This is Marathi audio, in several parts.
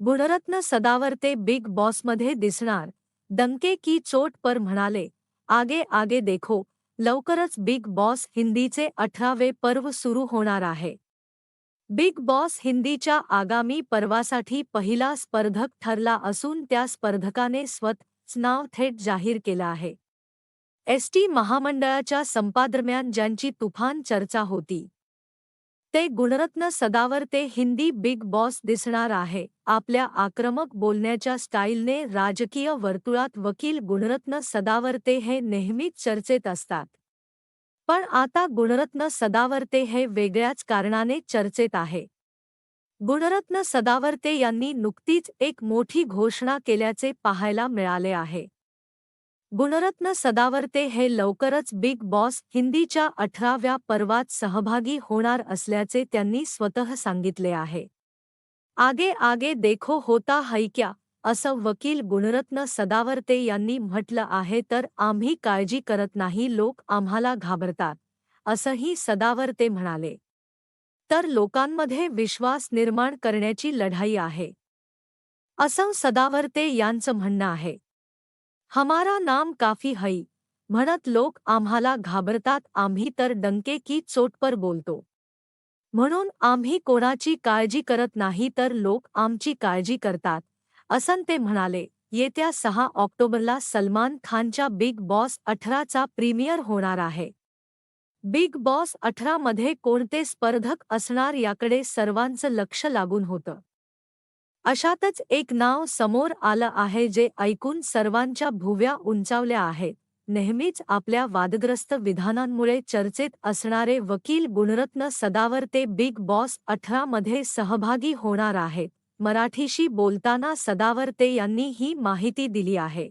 गुणरत्न सदावर्ते बिग बॉसमध्ये दिसणार. डंके की चोट पर म्हणाले, आगे आगे देखो, लवकरच बिग बॉस हिंदीचे अठरावे पर्व सुरू होणार आहे. बिग बॉस हिंदीच्या आगामी पर्वासाठी पहिला स्पर्धक ठरला असून त्या स्पर्धकाने स्वतःच नाव थेट जाहीर केलं आहे. एस टी महामंडळाच्या संपादरम्यान ज्यांची तुफान चर्चा होती ते गुणरत्न सदावर्ते हिंदी बिग बॉस दिसणार आहे. आपल्या आक्रमक बोलण्याच्या स्टाईलने राजकीय वर्तुळात वकील गुणरत्न सदावर्ते हे नेहमीच चर्चेत असतात. पण आता गुणरत्न सदावर्ते हे वेगळ्याच कारणाने चर्चेत आहे. गुणरत्न सदावर्ते यांनी नुकतीच एक मोठी घोषणा केल्याचे पाहायला मिळाले आहे. गुणरत्न सदावर्ते हे लवकरच बिग बॉस हिंदीच्या अठराव्या पर्वात सहभागी होणार असल्याचे त्यांनी स्वतः सांगितले आहे. आगे आगे देखो होता है क्या? असं वकील गुणरत्न सदावर्ते यांनी म्हटलं आहे तर आम्ही काळजी करत नाही लोक आम्हाला घाबरतात असंही सदावर्ते म्हणाले. तर लोकांमध्ये विश्वास निर्माण करण्याची लढाई आहे. असं सदावर्ते यांचं म्हणणं आहे. हमारा नाम काफी हई म्हणत लोक आम्हाला घाबरतात आम्ही तर डंके की चोट पर बोलतो. म्हणून आम्ही कोणाची काळजी करत नाही तर लोक आमची काळजी करतात. असं ते म्हणाले येत्या सहा ऑक्टोबरला सलमान खानच्या बिग बॉस अठराचा प्रीमियर होणार आहे. बिग बॉस अठरामध्ये कोणते स्पर्धक असणार याकडे सर्वांचं लक्ष लागून होतं. अशातच एक नाव समोर आलं आहे जे ऐकून सर्वांच्या भुव्या उंचावल्या आहेत. नेहमीच आपल्या वादग्रस्त विधानांमुळे चर्चेत असणारे वकील गुणरत्न सदावर्ते बिग बॉस अठरामध्ये सहभागी होणार आहेत. मराठीशी बोलताना सदावर्ते यांनी ही माहिती दिली आहे.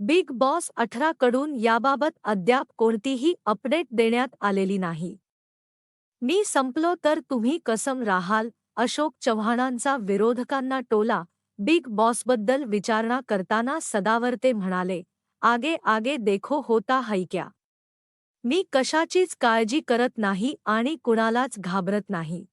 बिग बॉस अठराकडून याबाबत अद्याप कोणतीही अपडेट देण्यात आलेली नाही. मी संपलो तर तुम्ही कसम राहाल. अशोक चव्हाणांचा विरोधकांना टोला बिग बॉसबद्दल विचारणा करताना सदावर्ते म्हणाले आगे आगे देखो होता है क्या मी कशाचीच काळजी करत नाही आणि कुणालाच घाबरत नाही.